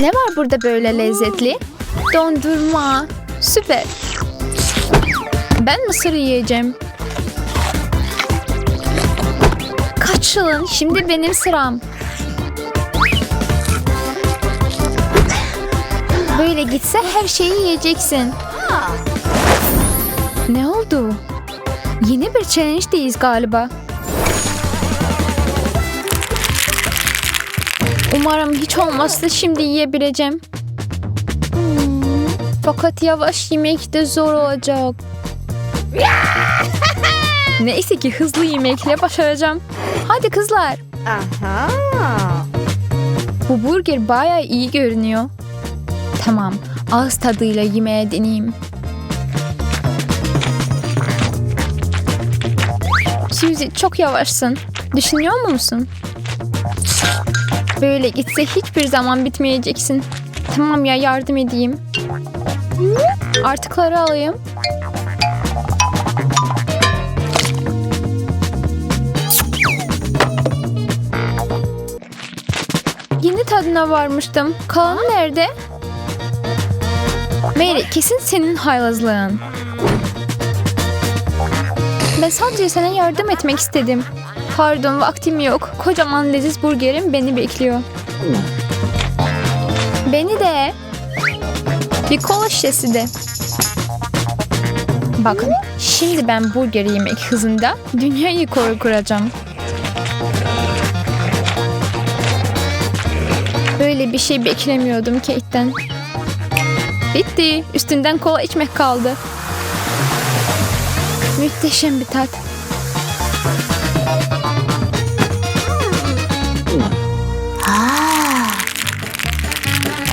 Ne var burada böyle lezzetli? Dondurma. Süper. Ben mısır yiyeceğim. Kaçılın. Şimdi benim sıram. Böyle gitse her şeyi yiyeceksin. Ne oldu? Yeni bir challenge'deyiz galiba. Umarım hiç olmazsa şimdi yiyebileceğim. Hmm, Fakat yavaş yemek de zor olacak. Neyse ki hızlı yemekle başaracağım. Hadi kızlar. Aha. Bu burger bayağı iyi görünüyor. Tamam, ağız tadıyla yemeğe deneyeyim. Suzy çok yavaşsın. Düşünüyor musun? Böyle gitse hiçbir zaman bitmeyeceksin. Tamam ya yardım edeyim. Artıkları alayım. Yeni tadına varmıştım. Kalanı nerede? Mary kesin senin haylazlığın. Ben sadece sana yardım etmek istedim. Pardon vaktim yok. Kocaman leziz burgerim beni bekliyor. Beni de. Bir kola şişesi de. Bakın şimdi ben burger yemek hızında dünya rekoru kuracağım. Böyle bir şey beklemiyordum Kate'den. Bitti. Üstünden kola içmek kaldı. Muhteşem bir tat.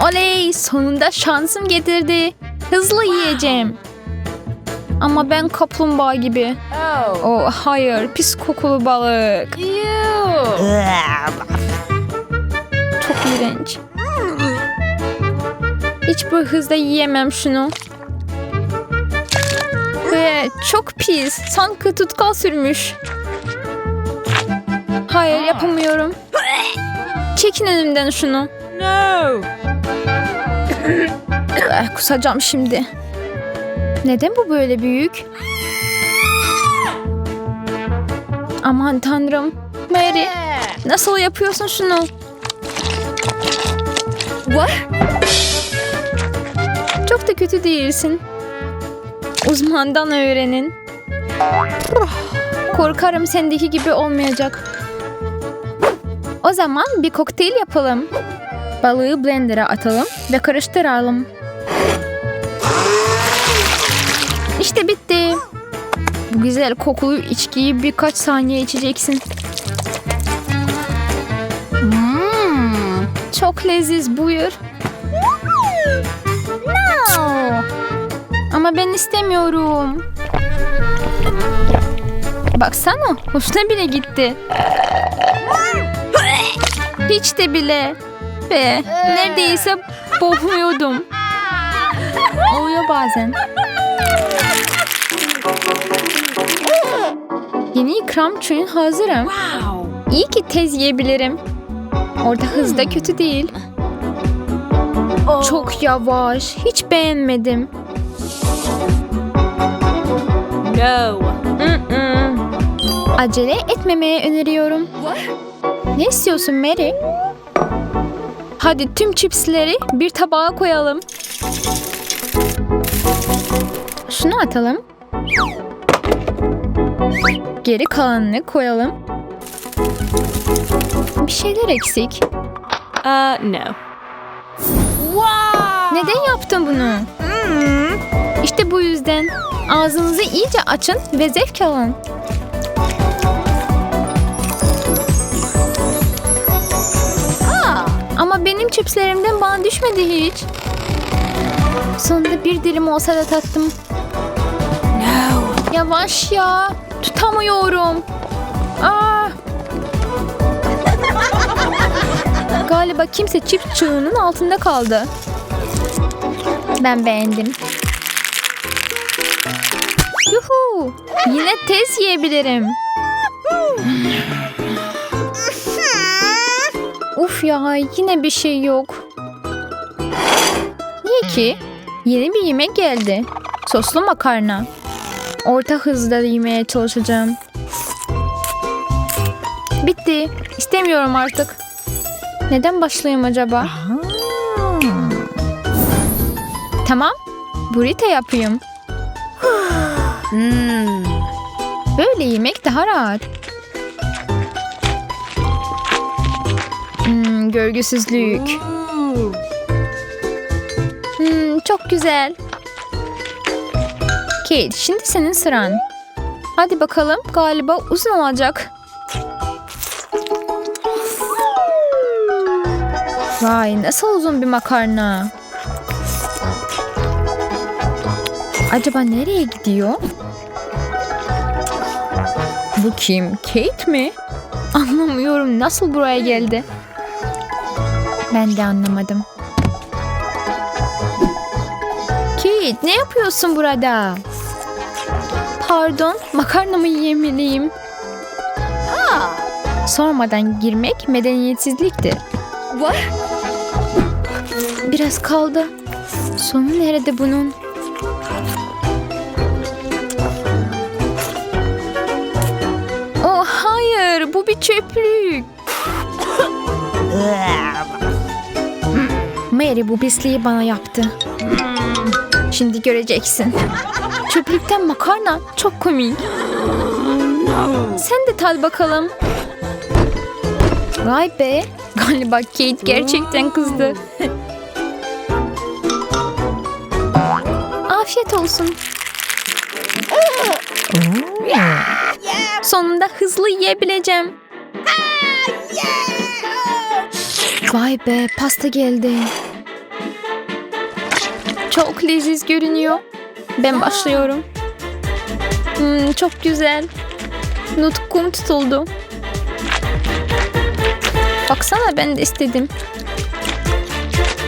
Oley! Sonunda şansım getirdi. Hızlı yiyeceğim. Ama ben kaplumbağa gibi. Oh. Oh hayır, pis kokulu balık. Çok iğrenç. Hiç bu hızda yiyemem şunu. Ve çok pis. Sanki tutkal sürmüş. Hayır yapamıyorum. Çekin önümden şunu. No. Eh, Kusacağım şimdi. Neden bu böyle büyük? Aman tanrım. Mary nasıl yapıyorsun şunu? What? Çok da kötü değilsin. Uzmandan öğrenin. Korkarım sendeki gibi olmayacak. O zaman bir kokteyl yapalım. Balığı blender'a atalım ve karıştıralım. İşte bitti. Bu güzel kokulu içkiyi birkaç saniye içeceksin. Hmm, çok leziz buyur. Ama ben istemiyorum. Baksana, hoşuna bile gitti. Hiç de bile. Ve neredeyse boğuluyordum. Oluyor bazen. Yeni ikram için hazırım. İyi ki tez yiyebilirim. Orada hız da kötü değil. Çok yavaş. Hiç beğenmedim. No. Mm-mm. Acele etmemeye öneriyorum. Ne istiyorsun Mary? Hadi tüm çipsleri bir tabağa koyalım. Şunu atalım. Geri kalanını koyalım. Bir şeyler eksik. Uh, no. Wow. Neden yaptın bunu? İşte bu yüzden. Ağzınızı iyice açın ve zevk alın. Ama benim çipslerimden bana düşmedi hiç. Sonunda bir dilim olsa da tattım. No. Yavaş ya. Tutamıyorum. Aa. Galiba kimse çift çığının altında kaldı. Ben beğendim. Yine tez yiyebilirim. Uf ya yine bir şey yok. Peki, yeni bir yemek geldi. Soslu makarna. Orta hızda yemeye çalışacağım. Bitti. İstemiyorum artık. Neden başlayayım acaba? Tamam. Burrito yapayım. Böyle yemek daha rahat. Hmm, gölgesizlik. Hmm, çok güzel. Kate, şimdi senin sıran. Hadi bakalım, galiba uzun olacak. Vay, nasıl uzun bir makarna. Acaba nereye gidiyor? Bu kim? Kate mi? Anlamıyorum nasıl buraya geldi. Ben de anlamadım. Kate ne yapıyorsun burada? Pardon makarnamı yemeliyim. Sormadan girmek medeniyetsizliktir. What? Biraz kaldı. Sonu nerede bunun? Oh hayır bu bir çöplük. Mary bu pisliği bana yaptı. Şimdi göreceksin. Çöplükten makarna çok komik. Sen de tad bakalım. Vay be. Galiba Kate gerçekten kızdı. Afiyet olsun. Sonunda hızlı yiyebileceğim. Vay be pasta geldi. Çok leziz görünüyor. Ben başlıyorum. Hmm, çok güzel. Nutkum tutuldu. Baksana ben de istedim.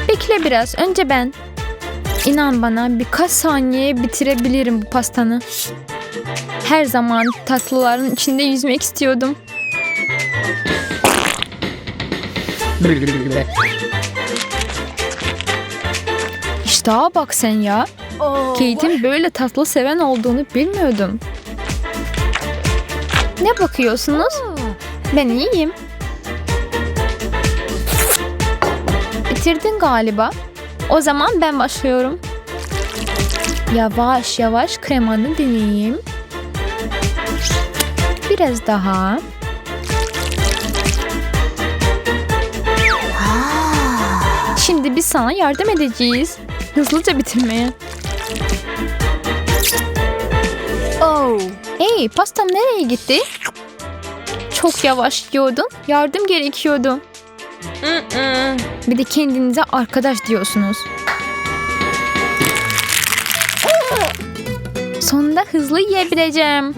Bekle biraz. Önce ben. İnan bana birkaç saniye bitirebilirim bu pastanı. Her zaman tatlıların içinde yüzmek istiyordum. İştaha bak sen ya. Kate'in böyle tatlı seven olduğunu bilmiyordum. Ne bakıyorsunuz? Ben iyiyim. Bitirdin galiba. O zaman ben başlıyorum. Yavaş yavaş kremanı deneyeyim. Biraz daha. Şimdi biz sana yardım edeceğiz. Hızlıca bitirmeye. Oh. Hey pastam nereye gitti? Çok yavaş yiyordun. Yardım gerekiyordu. Bir de kendinize arkadaş diyorsunuz. Sonunda hızlı yiyebileceğim.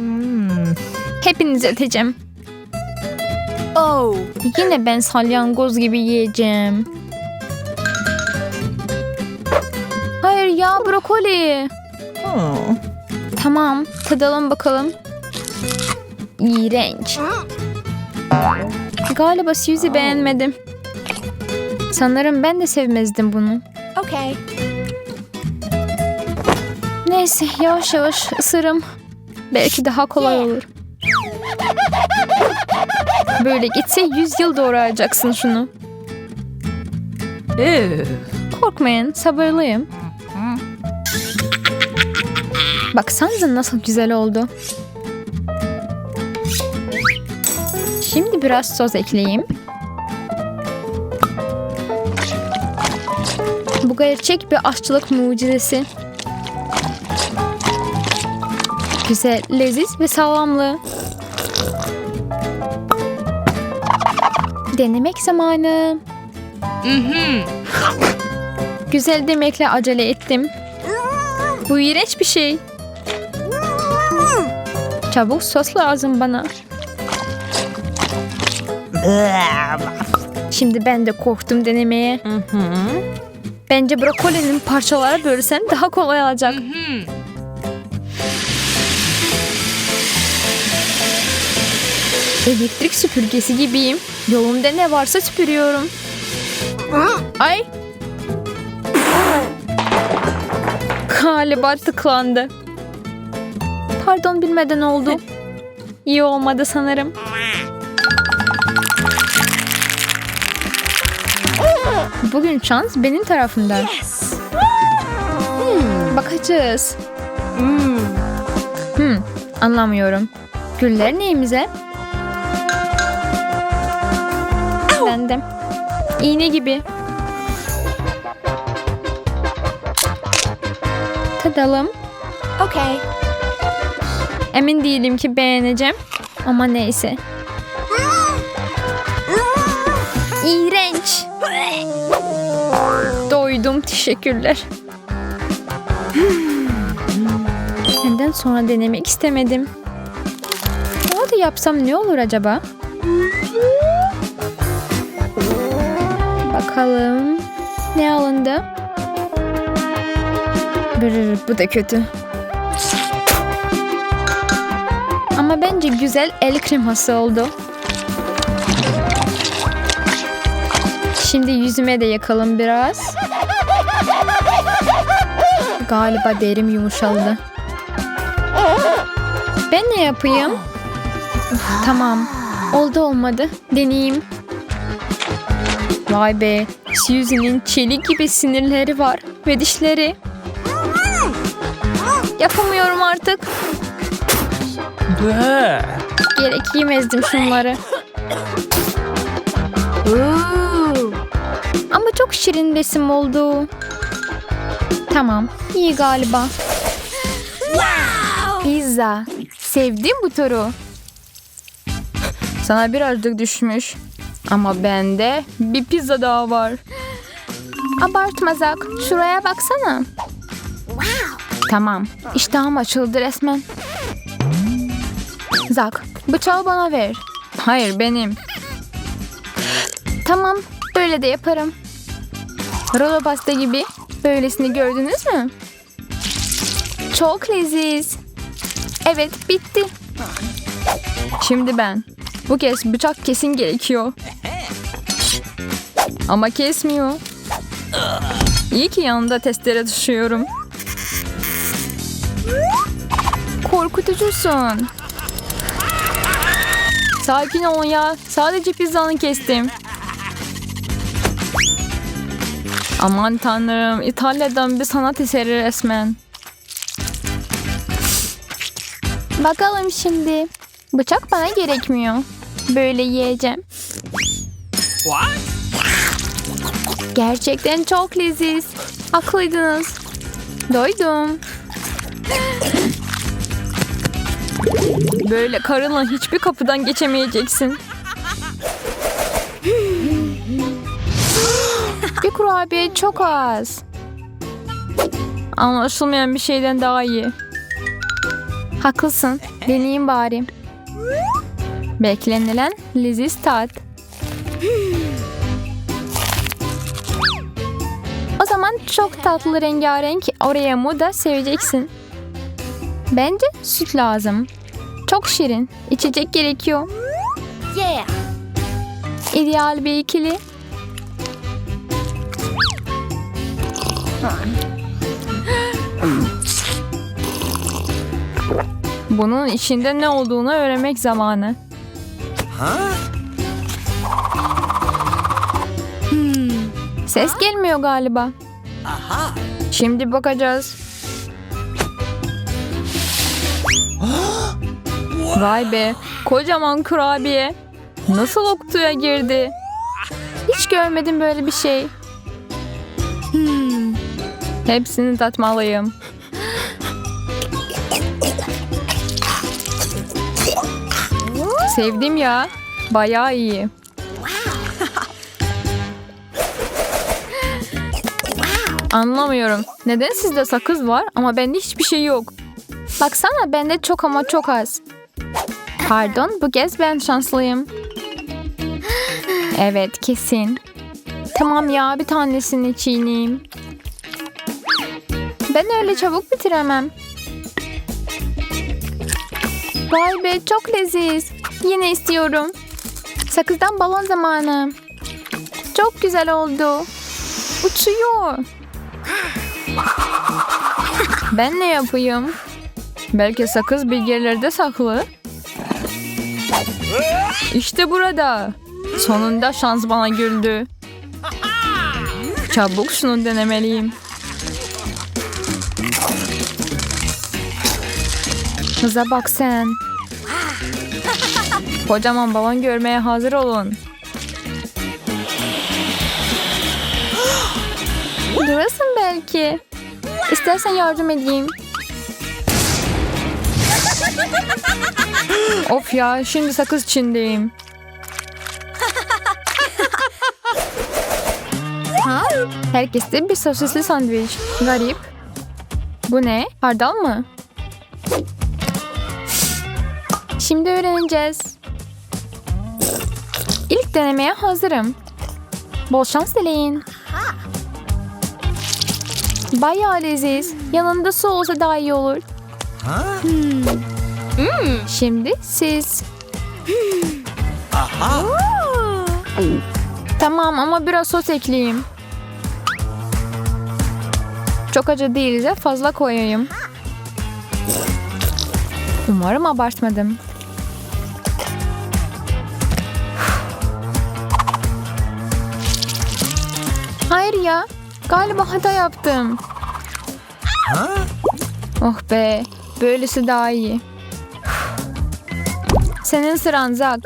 Hepinizi öteceğim. Oh. Yine ben salyangoz gibi yiyeceğim. Hayır ya brokoli. Tamam tadalım bakalım. İğrenç. Galiba Suzy beğenmedim. Sanırım ben de sevmezdim bunu. Okay. Neyse yavaş yavaş ısırım. Belki daha kolay olur. Böyle gitse 100 yıl doğrayacaksın şunu. Korkmayın sabırlıyım. Baksanıza nasıl güzel oldu. Şimdi biraz sos ekleyeyim. Bu gerçek bir aşçılık mucizesi. Güzel, leziz ve sağlamlı. Denemek zamanı. Güzel demekle acele ettim. Bu iğrenç bir şey. Çabuk sos lazım bana. Şimdi ben de korktum denemeye. Bence brokolinin parçalara bölsen daha kolay olacak. Elektrik süpürgesi gibiyim. Yolumda ne varsa süpürüyorum. Ay. Galiba tıklandı. Pardon bilmeden oldu. İyi olmadı sanırım. Bugün şans benim tarafımda. Hmm, bakacağız. Hmm, anlamıyorum. Güller neyimize? Bendim. İğne gibi. Tadalım. Okay. Emin değilim ki beğeneceğim. Ama neyse. İğrenç. Doydum. Teşekkürler. Senden sonra denemek istemedim. Daha da yapsam ne olur acaba? Bakalım. Ne alındı? Brr, bu da kötü. Ama bence güzel el kreması oldu. Şimdi yüzüme de yakalım biraz. Galiba derim yumuşaldı. Ben ne yapayım? Tamam. Oldu olmadı. Deneyeyim. Vay be. Suzy'nin çelik gibi sinirleri var. Ve dişleri. Yapamıyorum artık. Gerek yemezdim şunları. Ama çok şirin resim oldu. Tamam, iyi galiba. Pizza. Sevdim bu turu. Sana birazcık düşmüş. Ama bende bir pizza daha var. Abartma Zak. Şuraya baksana. Tamam. İştahım açıldı resmen. Zak, bıçağı bana ver. Hayır, benim. Tamam, böyle de yaparım. Rulo pasta gibi. Böylesini gördünüz mü? Çok leziz. Evet, bitti. Şimdi ben. Bu kez bıçak kesin gerekiyor. Ama kesmiyor. İyi ki yanında testere taşıyorum. Korkutucusun. Sakin olun ya. Sadece pizzanı kestim. Aman tanrım. İtalya'dan bir sanat eseri resmen. Bakalım şimdi. Bıçak bana gerekmiyor. Böyle yiyeceğim. Gerçekten çok leziz. Haklıydınız. Doydum. Böyle karınla hiçbir kapıdan geçemeyeceksin. bir kurabiye çok az. Anlaşılmayan bir şeyden daha iyi. Haklısın. Deneyeyim bari. Beklenilen leziz tat. O zaman çok tatlı rengarenk Oreo'mu da seveceksin. Bence süt lazım. Çok şirin. İçecek gerekiyor. Yeah. İdeal bir ikili. Bunun içinde ne olduğunu öğrenmek zamanı. Ses gelmiyor galiba. Şimdi bakacağız. Vay be, kocaman kurabiye. Nasıl o kutuya girdi? Hiç görmedim böyle bir şey. Hepsini tatmalıyım. Sevdim ya. Bayağı iyi. Anlamıyorum. Neden sizde sakız var ama bende hiçbir şey yok? Baksana bende çok ama çok az. Pardon bu kez ben şanslıyım. Evet kesin. Tamam ya bir tanesini çiğneyim. Ben öyle çabuk bitiremem. Vay be çok leziz. Yine istiyorum. Sakızdan balon zamanı. Çok güzel oldu. Uçuyor. Ben ne yapayım? Belki sakız bir yerlerde saklı. İşte burada. Sonunda şans bana güldü. Çabuk şunu denemeliyim. Kıza bak sen. Kocaman balon görmeye hazır olun. Durasın belki. İstersen yardım edeyim. of ya şimdi sakız çindeyim. Herkeste bir sosisli sandviç. Garip. Bu ne? Hardal mı? Şimdi öğreneceğiz. Denemeye hazırım. Bol şans dileyin. Bayağı leziz. Yanında su olsa daha iyi olur. Hmm. Şimdi siz. Tamam ama biraz sos ekleyeyim. Çok acı değilse fazla koyayım. Umarım abartmadım. Ya. Galiba hata yaptım. Oh be. Böylesi daha iyi. Senin sıran Zak.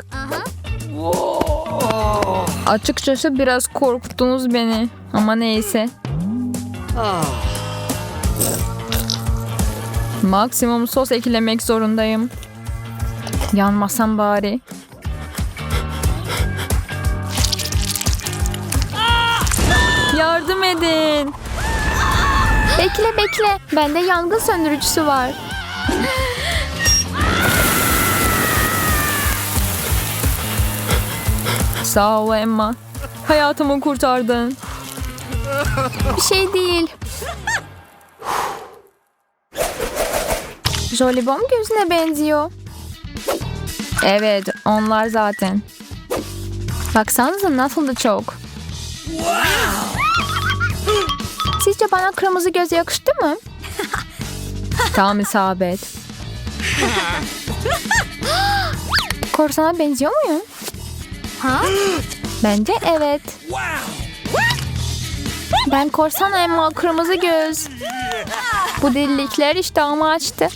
Açıkçası biraz korkuttunuz beni. Ama neyse. Maksimum sos eklemek zorundayım. Yanmasam bari. Edin. Bekle bekle. Bende yangın söndürücüsü var. Sağ ol Emma. Hayatımı kurtardın. Bir şey değil. Jolibom gözüne benziyor. Evet, onlar zaten. Baksanıza nasıl da çok. Sizce bana kırmızı göz yakıştı mı? Tam isabet. Korsana benziyor muyum? Huh? Bence evet. Ben korsan Emma kırmızı göz. Bu delilikler iştahımı açtı.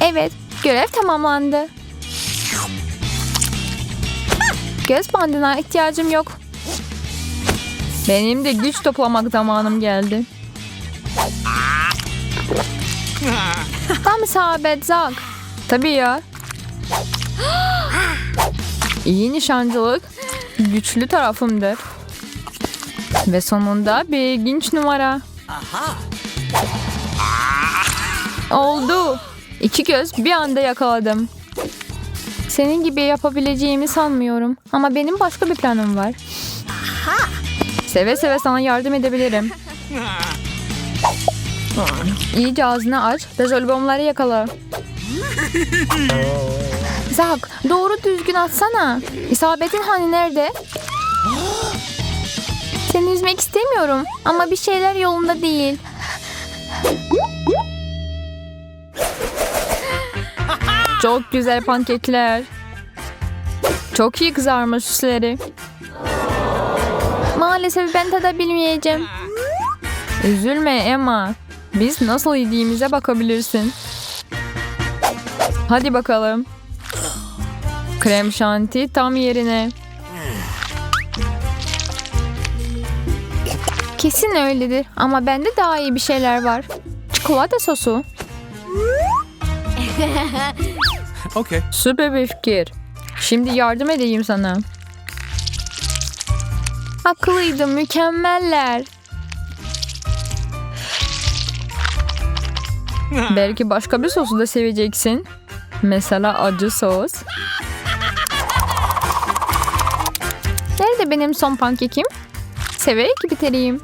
Evet, görev tamamlandı. Göz bandına ihtiyacım yok. Benim de güç toplamak zamanım geldi. Tam isabet Zak. Tabii ya. İyi nişancılık güçlü tarafımdır. Ve sonunda bir ilginç numara. Oldu. İki göz bir anda yakaladım. Senin gibi yapabileceğimi sanmıyorum. Ama benim başka bir planım var. Seve seve sana yardım edebilirim. İyice ağzını aç ve jolibonları yakala. Zak doğru düzgün atsana. İsabetin hani nerede? Seni üzmek istemiyorum ama bir şeyler yolunda değil. Çok güzel pankekler. Çok iyi kızarmış üstleri. Maalesef ben tadabilmeyeceğim. Üzülme Emma. Biz nasıl yediğimize bakabilirsin. Hadi bakalım. Krem şanti tam yerine. Kesin öyledir ama bende daha iyi bir şeyler var. Çikolata sosu. Okay. Süper bir fikir. Şimdi yardım edeyim sana. Haklıydım, mükemmeller. Belki başka bir sosu da seveceksin. Mesela acı sos. Nerede benim son pankekim? Severek bitireyim.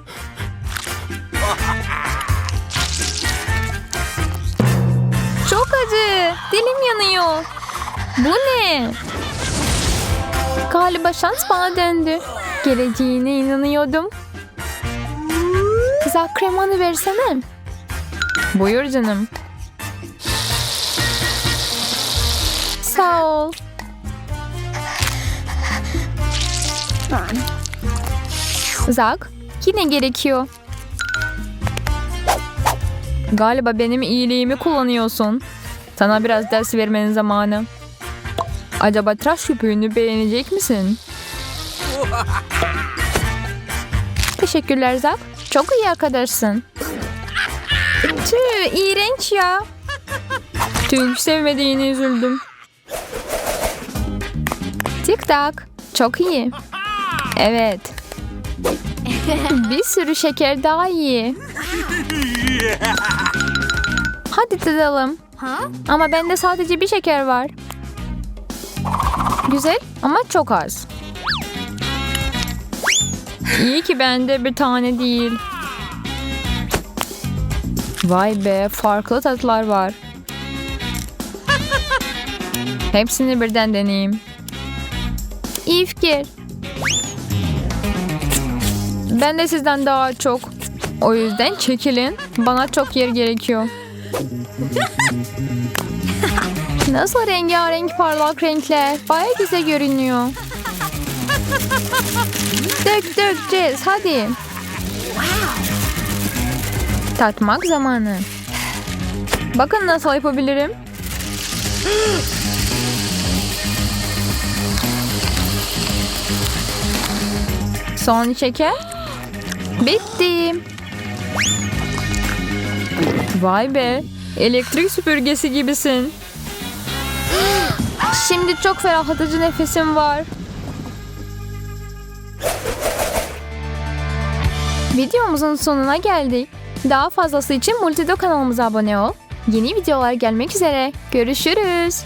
Çok acı. Dilim yanıyor. Bu ne? Galiba şans bana döndü. Geleceğine inanıyordum. Zak kremanı versene. Buyur canım. Sağ ol. Zak, yine gerekiyor. Galiba benim iyiliğimi kullanıyorsun. Sana biraz ders vermenin zamanı. Acaba tıraş köpüğünü beğenecek misin? Teşekkürler Zak. Çok iyi arkadaşsın. Tüh, iğrenç ya. Tüh, sevmediğini üzüldüm. Tik tak. Çok iyi. Evet. Bir sürü şeker daha iyi. Hadi tadalım. Ama bende sadece bir şeker var. Güzel ama çok az. İyi ki bende bir tane değil. Vay be farklı tatlar var. Hepsini birden deneyeyim. İyi fikir. Ben de sizden daha çok. O yüzden çekilin. Bana çok yer gerekiyor. Nasıl rengarenk parlak renkler. Baya güzel görünüyor. Dök dökeceğiz hadi. Tatmak zamanı. Bakın nasıl yapabilirim. Son şeker. Bitti. Vay be. Elektrik süpürgesi gibisin. Şimdi çok ferahlatıcı nefesim var. Videomuzun sonuna geldik. Daha fazlası için Multido kanalımıza abone ol. Yeni videolar gelmek üzere. Görüşürüz.